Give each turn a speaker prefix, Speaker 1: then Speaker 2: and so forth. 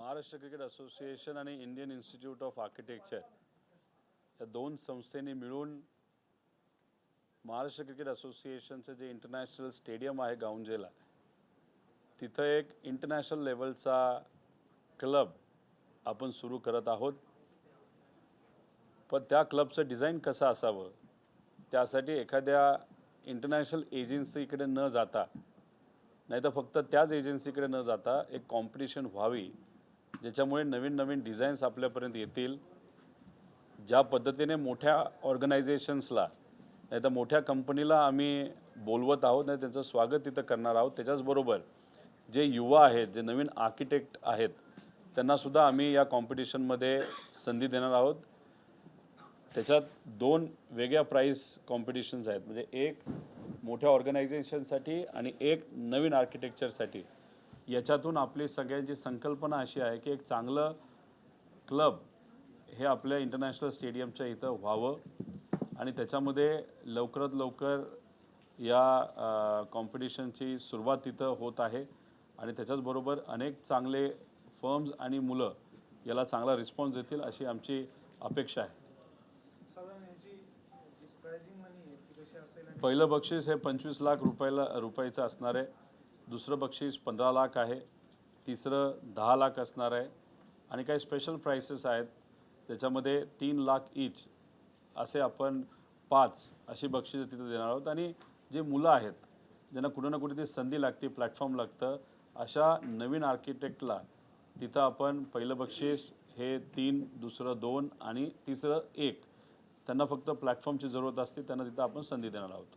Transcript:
Speaker 1: Maharashtra cricket association आणि Indian institute of architecture या दोन संस्थेने मिळून महाराष्ट्र क्रिकेट असोसिएशनचं जे इंटरनॅशनल स्टेडियम आहे गाऊंजेला तिथं एक इंटरनॅशनल लेवलचा क्लब आपण सुरू करत आहोत. पण त्या क्लबचं डिझाईन कसं असावं? त्यासाठी एखाद्या इंटरनॅशनल एजन्सीकडे न जाता नाही तर फक्त त्याच एजन्सीकडे न जाता एक कॉम्पिटिशन व्हावी ज्याच्यामुळे नवीन नवीन डिझाईन्स आपल्यापर्यंत येतील. ज्या पद्धतीने मोठ्या ऑर्गनायझेशन्सला नाही तर मोठ्या कंपनीला आम्ही बोलवत आहोत नाही त्यांचं स्वागत तिथं करणार आहोत त्याच्याचबरोबर जे युवा आहेत जे नवीन आर्किटेक्ट आहेत त्यांनासुद्धा आम्ही या कॉम्पिटिशनमध्ये संधी देणार आहोत. त्याच्यात दोन वेगळ्या प्राईस कॉम्पिटिशन्स आहेत. म्हणजे एक मोठ्या ऑर्गनायझेशनसाठी आणि एक नवीन आर्किटेक्चरसाठी याच्यातून आपली सगळ्यांची संकल्पना अशी आहे की एक चांगलं क्लब हे आपल्या इंटरनॅशनल स्टेडियमच्या इथं व्हावं. आणि त्याच्यामध्ये लवकरात लवकर या कॉम्पिटिशनची सुरुवात तिथं होत आहे. आणि त्याच्याचबरोबर अनेक चांगले फर्म्स आणि मुलं याला चांगला रिस्पॉन्स देतील अशी आमची अपेक्षा आहे. पहिलं बक्षीस हे पंचवीस लाख रुपयाला रुपयाचं असणार आहे. दुसरं बक्षीस पंधरा लाख आहे तिसरं दहा लाख असणार आहे आणि काही स्पेशल प्राइसेस आहेत. त्याच्यामध्ये तीन लाख इच असे आपण पाच अशी बक्षिसं तिथं देणार आहोत. आणि जे मुलं आहेत ज्यांना कुठं ना कुठे ती संधी लागते प्लॅटफॉर्म लागतं अशा नवीन आर्किटेक्टला तिथं आपण पहिलं बक्षीस हे तीन दुसरं दोन आणि तिसरं एक त्यांना फक्त प्लॅटफॉर्मची जरूरत असते त्यांना तिथं आपण संधी देणार आहोत.